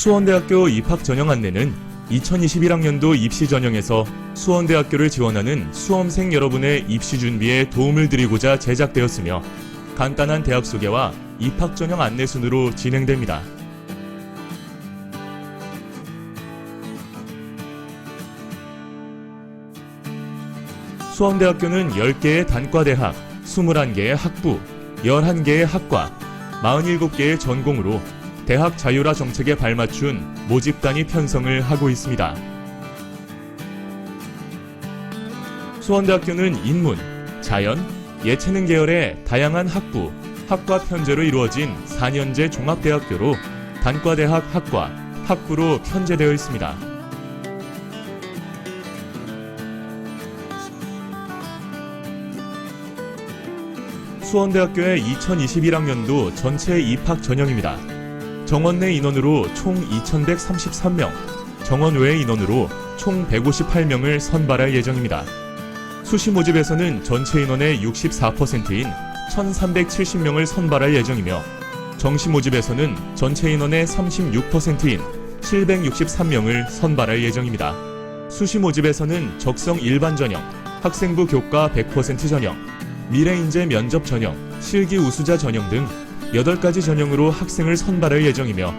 수원대학교 입학 전형 안내는 2021학년도 입시 전형에서 수원대학교를 지원하는 수험생 여러분의 입시 준비에 도움을 드리고자 제작되었으며 간단한 대학 소개와 입학 전형 안내 순으로 진행됩니다. 수원대학교는 10개의 단과대학, 21개의 학부, 11개의 학과, 47개의 전공으로 대학 자율화 정책에 발맞춘 모집단위 편성을 하고 있습니다. 수원대학교는 인문, 자연, 예체능 계열의 다양한 학부, 학과 편제로 이루어진 4년제 종합대학교로 단과대학 학과, 학부로 편제되어 있습니다. 수원대학교의 2021학년도 전체 입학 전형입니다. 정원 내 인원으로 총 2,133명, 정원 외 인원으로 총 158명을 선발할 예정입니다. 수시 모집에서는 전체 인원의 64%인 1,370명을 선발할 예정이며 정시 모집에서는 전체 인원의 36%인 763명을 선발할 예정입니다. 수시 모집에서는 적성 일반 전형, 학생부 교과 100% 전형, 미래인재 면접 전형, 실기 우수자 전형 등 8가지 전형으로 학생을 선발할 예정이며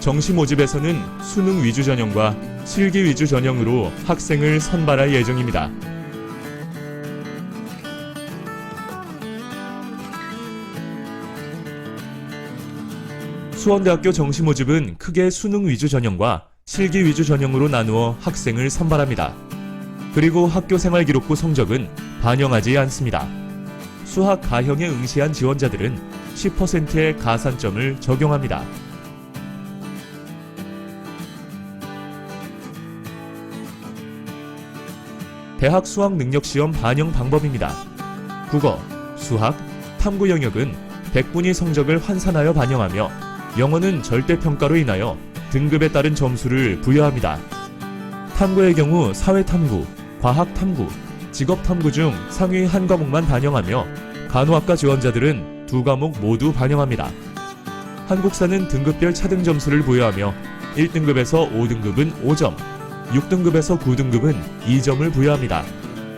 정시 모집에서는 수능 위주 전형과 실기 위주 전형으로 학생을 선발할 예정입니다. 수원대학교 정시 모집은 크게 수능 위주 전형과 실기 위주 전형으로 나누어 학생을 선발합니다. 그리고 학교 생활 기록부 성적은 반영하지 않습니다. 수학 가형에 응시한 지원자들은 10%의 가산점을 적용합니다. 대학 수학 능력 시험 반영 방법입니다. 국어, 수학, 탐구 영역은 100분위 성적을 환산하여 반영하며 영어는 절대 평가로 인하여 등급에 따른 점수를 부여합니다. 탐구의 경우 사회 탐구, 과학 탐구, 직업 탐구 중 상위 한 과목만 반영하며 간호학과 지원자들은 두 과목 모두 반영합니다. 한국사는 등급별 차등 점수를 부여하며 1등급에서 5등급은 5점, 6등급에서 9등급은 2점을 부여합니다.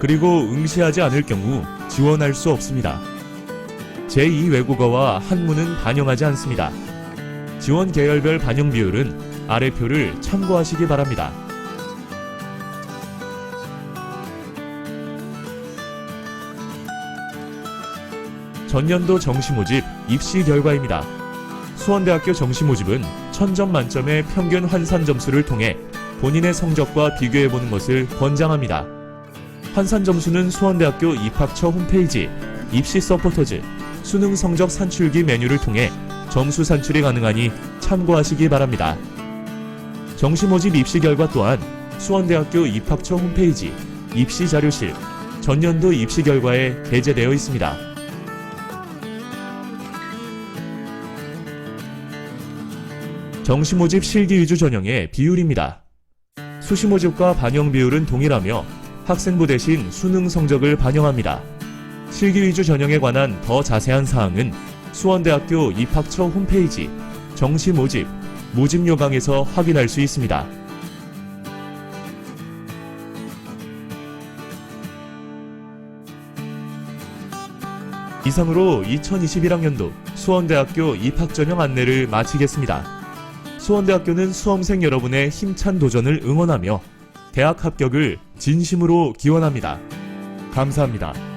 그리고 응시하지 않을 경우 지원할 수 없습니다. 제2 외국어와 한문은 반영하지 않습니다. 지원 계열별 반영 비율은 아래 표를 참고하시기 바랍니다. 전년도 정시 모집 입시 결과입니다. 수원대학교 정시 모집은 1000점 만점의 평균 환산 점수를 통해 본인의 성적과 비교해 보는 것을 권장합니다. 환산 점수는 수원대학교 입학처 홈페이지 입시 서포터즈 수능 성적 산출기 메뉴를 통해 점수 산출이 가능하니 참고하시기 바랍니다. 정시 모집 입시 결과 또한 수원대학교 입학처 홈페이지 입시 자료실 전년도 입시 결과에 게재되어 있습니다. 정시 모집 실기 위주 전형의 비율입니다. 수시 모집과 반영 비율은 동일하며 학생부 대신 수능 성적을 반영합니다. 실기 위주 전형에 관한 더 자세한 사항은 수원대학교 입학처 홈페이지 정시 모집 모집 요강에서 확인할 수 있습니다. 이상으로 2021학년도 수원대학교 입학 전형 안내를 마치겠습니다. 수원대학교는 수험생 여러분의 힘찬 도전을 응원하며 대학 합격을 진심으로 기원합니다. 감사합니다.